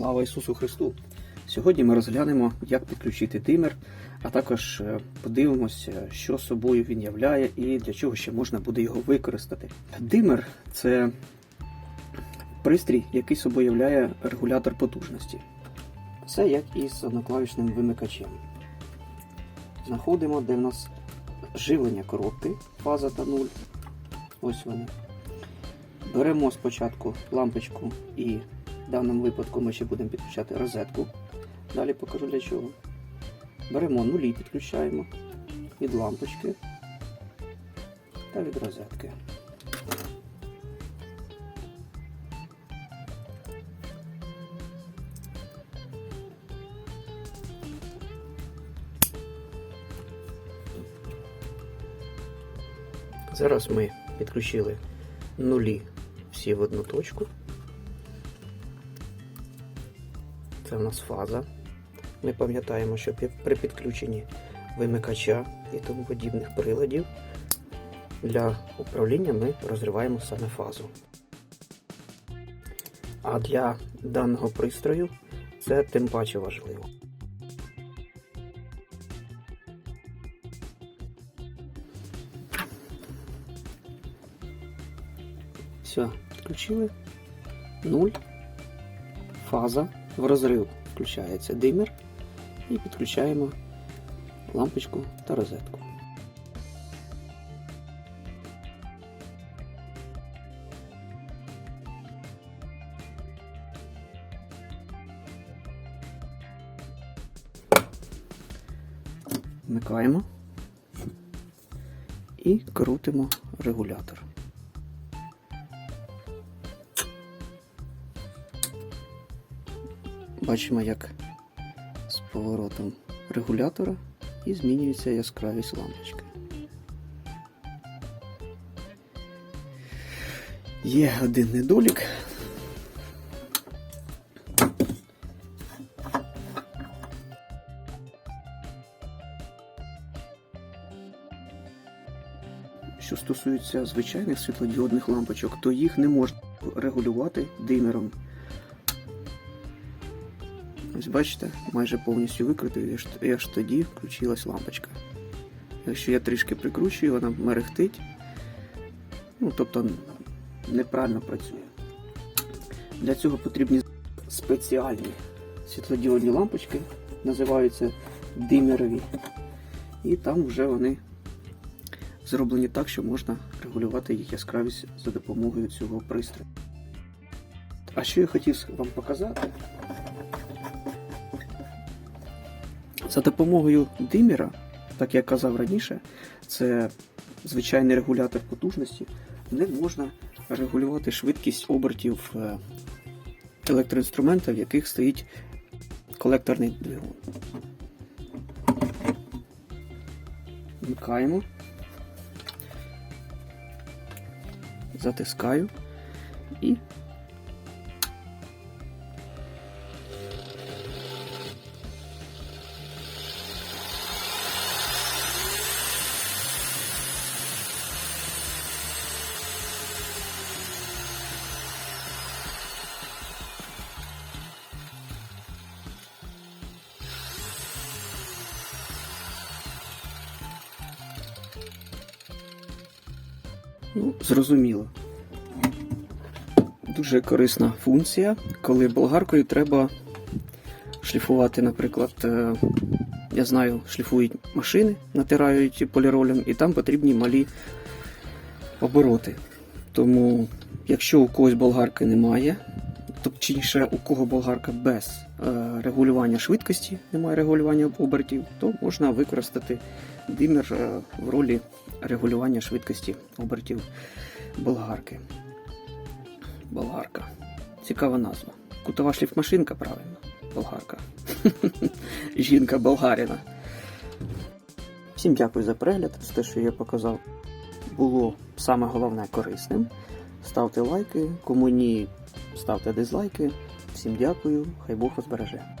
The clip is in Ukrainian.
Слава Ісусу Христу! Сьогодні ми розглянемо, як підключити димер, а також е, подивимося, що собою він являє і для чого ще можна буде його використати. Димер це пристрій, який собою являє регулятор потужності. Все як і з одноклавішним вимикачем. Знаходимо, де в нас живлення коробки, фаза та нуль. Ось вони. Беремо спочатку лампочку і в даному випадку ми ще будемо підключати розетку. Далі покажу для чого. Беремо нулі, підключаємо від лампочки та від розетки. Зараз ми підключили нулі всі в одну точку. Це в нас фаза. Ми пам'ятаємо, що при підключенні вимикача і тому подібних приладів для управління ми розриваємо саме фазу. А для даного пристрою це тим паче важливо. Все, підключили. Нуль. Фаза. В розрив включається димер і підключаємо лампочку та розетку. Вмикаємо і крутимо регулятор. Бачимо, як з поворотом регулятора і змінюється яскравість лампочки. Є один недолік. Що стосується звичайних світлодіодних лампочок, то їх не можна регулювати димером. Ось бачите, майже повністю викрутив, і аж, тоді включилась лампочка. Якщо я трішки прикручую, вона мерехтить, ну, тобто неправильно працює. Для цього потрібні спеціальні світлодіодні лампочки, називаються димерові. І там вже вони зроблені так, що можна регулювати їх яскравість за допомогою цього пристрою. А що я хотів вам показати? За допомогою димера, так як казав раніше, це звичайний регулятор потужності, ним можна регулювати швидкість обертів е, електроінструмента, в яких стоїть колекторний двигун. Вмикаємо, затискаю і Ну, зрозуміло. Дуже корисна функція, коли болгаркою треба шліфувати, наприклад, е, я знаю, шліфують машини, натирають поліролем, і там потрібні малі обороти. Тому, якщо у когось болгарки немає, точніше, у кого болгарка без е, регулювання швидкості, немає регулювання обертів, то можна використати димер е, в ролі регулювання швидкості обертів болгарки. Болгарка. Цікава назва. Кутова шліфмашинка, правильно. Болгарка. Жінка болгарина. Всім дякую за перегляд. З те, що я показав, було саме головне корисним. Ставте лайки, кому ні, ставте дизлайки. Всім дякую, хай Бог вас береже.